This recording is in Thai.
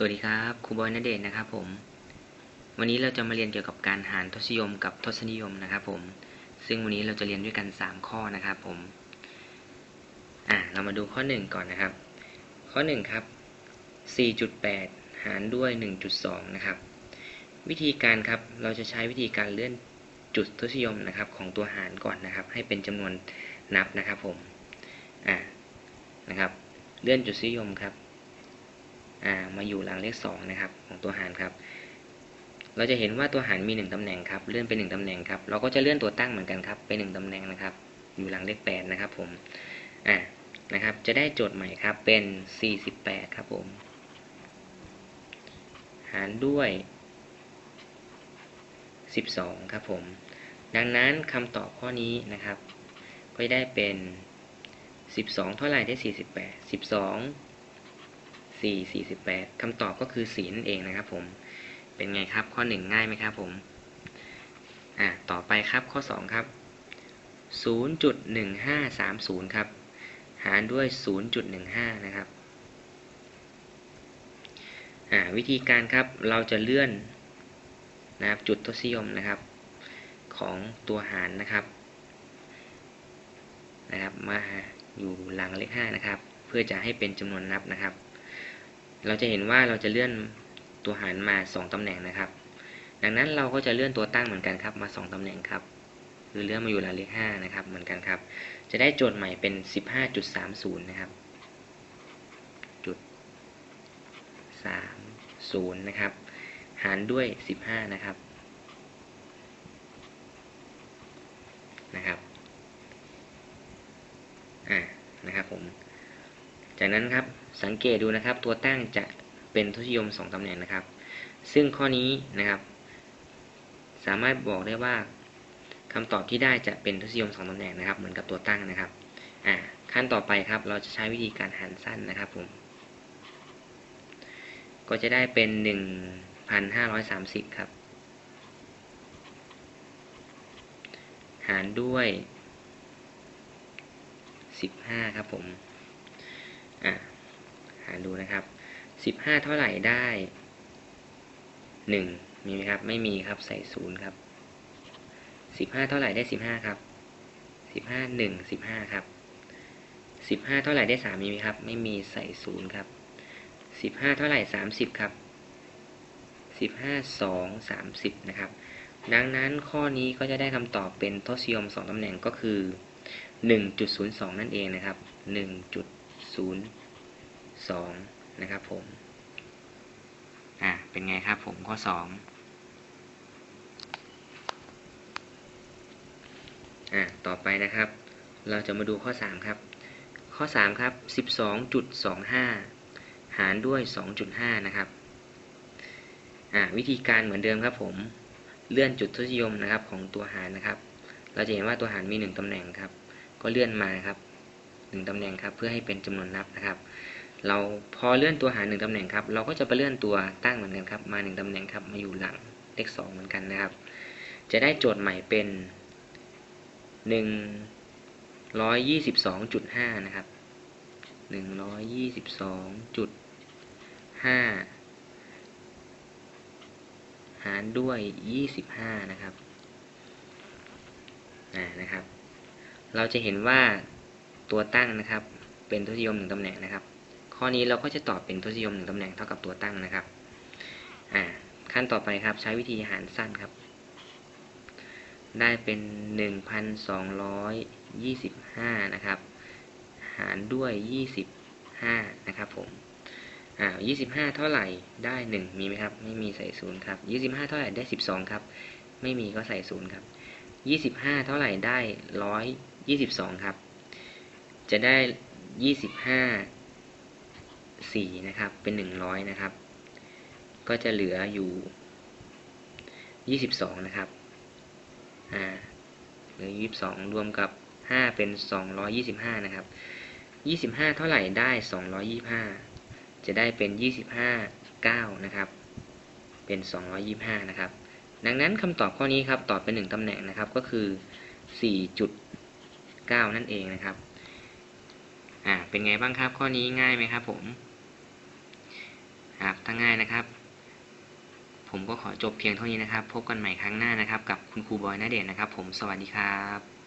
สวัสดีครับครูบอยนเดชนนะครับผม วันนี้เราจะมาเรียนเกี่ยวกับการหารทศนิยมกับทศนิยมนะครับผม ซึ่งวันนี้เราจะเรียนด้วยกัน 3 ข้อนะครับผมอะเรามาดูข้อ 1 ก่อนนะครับ ข้อ 1 ครับ 4.8 หารด้วย 1.2 นะครับ วิธีการครับเราจะใช้วิธีการเลื่อนจุดทศนิยมนะครับของตัวหารก่อนนะครับ ให้เป็นจำนวนนับนะครับผมอะนะครับ เลื่อนจุดทศนิยมครับ มาอยู่หลังเลข2นะครับของตัวหารครับ เราจะเห็นว่าตัวหารมี 1ตำแหน่งครับเลื่อนไป 1ตำแหน่งครับเราก็จะเลื่อนตัวตั้งเหมือนกันครับไป 1ตำแหน่งนะครับ อยู่หลังเลข8นะครับผมอ่านะครับ จะได้โจทย์ใหม่ครับเป็น 48 ครับผม หารด้วย 12 ครับผม ดังนั้นคำตอบข้อนี้นะครับ ก็จะได้เป็น 12 เท่าไหร่ได้ 48 12 4 48คำตอบก็คือ4นั่นเองนะครับ ผม เป็นไงครับ ข้อ 1 ง่ายไหมครับผม อ่า ต่อไปครับ ข้อ 2 ครับ 0.1530 ครับ หารด้วย 0.15 นะครับ อ่า วิธีการครับ เราจะเลื่อนนะครับจุดทศนิยมนะครับ ของตัวหารนะครับ นะครับ มาอยู่หลังเลข5นะครับ เพื่อจะให้เป็นจำนวนนับนะครับ เราจะเห็นว่าเราจะเลื่อนตัวหารมา 2ตำแหน่งนะครับ ดังนั้นเราก็จะเลื่อนตัวตั้งเหมือนกันครับมา 2ตำแหน่งครับ คือเลื่อนมาอยู่หลังเลข5นะครับเหมือนกันครับ จะได้โจทย์ใหม่เป็น 15.30 นะครับ จุด30 นะครับ หารด้วย 15 นะครับ นะครับ อ่านะครับผม จากนั้นครับสังเกตดูนะครับ ตัวตั้งจะเป็นทศนิยม2ตำแหน่งนะครับ ซึ่งข้อนี้นะครับ สามารถบอกได้ว่าคำตอบที่ได้จะเป็นทศนิยม2ตำแหน่งนะครับ เหมือนกับตัวตั้งนะครับอ่าขั้นต่อไปครับ เราจะใช้วิธีการหารสั้นนะครับผมก็จะได้เป็น 1,530 ครับ หารด้วย 15 ครับผม หาดูนะครับสิบห้าเท่าไหร่ได้หนึ่งมีไหมครับ ไม่มีครับใส่ศูนย์ครับสิบห้าเท่าไหร่ได้สิบห้าครับสิบห้าหนึ่งสิบห้าครับสิบห้าเท่าไหร่ได้สามมีไหมครับ ไม่มีใส่ศูนย์ครับสิบห้าเท่าไหร่สามสิบครับสิบห้าสองสามสิบนะครับ ดังนั้นข้อนี้ก็จะได้คำตอบเป็นทศนิยมสองตำแหน่งก็คือหนึ่งจุดศูนย์สองนั่นเองนะครับหนึ่งจุด 2 นะครับผม อะเป็นไงครับผมข้อ 2 อะต่อไปนะครับ เราจะมาดูข้อ 3 ครับ ข้อ 3 ครับ 12.25 หารด้วย 2.5 นะครับอะวิธีการเหมือนเดิมครับผมเลื่อนจุดทศนิยมนะครับของตัวหารนะครับ เราจะเห็นว่าตัวหารมี 1ตำแหน่งครับ ก็เลื่อนมาครับ 1ตำแหน่งครับเพื่อให้เป็นจำนวนนับนะครับ เราพอเลื่อนตัวหาหนึ่งตำแหน่งครับเราก็จะไปเลื่อนตัวตั้งเหมือนกันครับมาหนึ่งตำแหน่งครับมาอยู่หลังเลขสองเหมือนกันนะครับ จะได้โจทย์ใหม่เป็นหนึ่งร้อยยี่สิบสองจุดห้านะครับหนึ่งร้อยยี่สิบสองจุดห้าหารด้วยยี่สิบห้านะครับ อ่า นะครับ เราจะเห็นว่า ตัวตั้งนะครับ เป็นทศนิยมหนึ่งตำแหน่งนะครับ ข้อนี้เราก็จะตอบเป็นทศนิยมหนึ่งตำแหน่งเท่ากับตัวตั้งนะครับอ่าขั้นต่อไปครับใช้วิธีหารสั้นครับ ได้เป็น 1,225 นะครับ หารด้วย 25 นะครับผมอ่า25 เท่าไหร่ได้ 1 มีไหมครับ ไม่มีใส่ศูนย์ครับ 25 เท่าไหร่ได้ 12 ครับ ไม่มีก็ใส่ศูนย์ครับ 25 เท่าไหร่ได้ 122 ครับ จะได้25สี่นะครับ เป็นหนึ่งร้อยนะครับ ก็จะเหลืออยู่ยี่สิบสองนะครับ อ่า เหลือยี่สิบสองรวมกับห้าเป็นสองร้อยยี่สิบห้านะครับยี่สิบห้าเท่าไหร่ได้สองร้อยยี่ห้าจะได้เป็นยี่สิบห้าเก้านะครับ เป็นสองร้อยยี่ห้านะครับ ดังนั้นคำตอบข้อนี้ครับ ตอบเป็นหนึ่งตำแหน่งนะครับ ก็คือสี่จุดเก้านั่นเองนะครับ อ่าเป็นไงบ้างครับข้อนี้ง่ายไหมครับผมครับถ้าง่ายนะครับ ผมก็ขอจบเพียงเท่านี้นะครับ พบกันใหม่ครั้งหน้านะครับ กับคุณครูบอยนาเดชน์นะครับ ผมสวัสดีครับ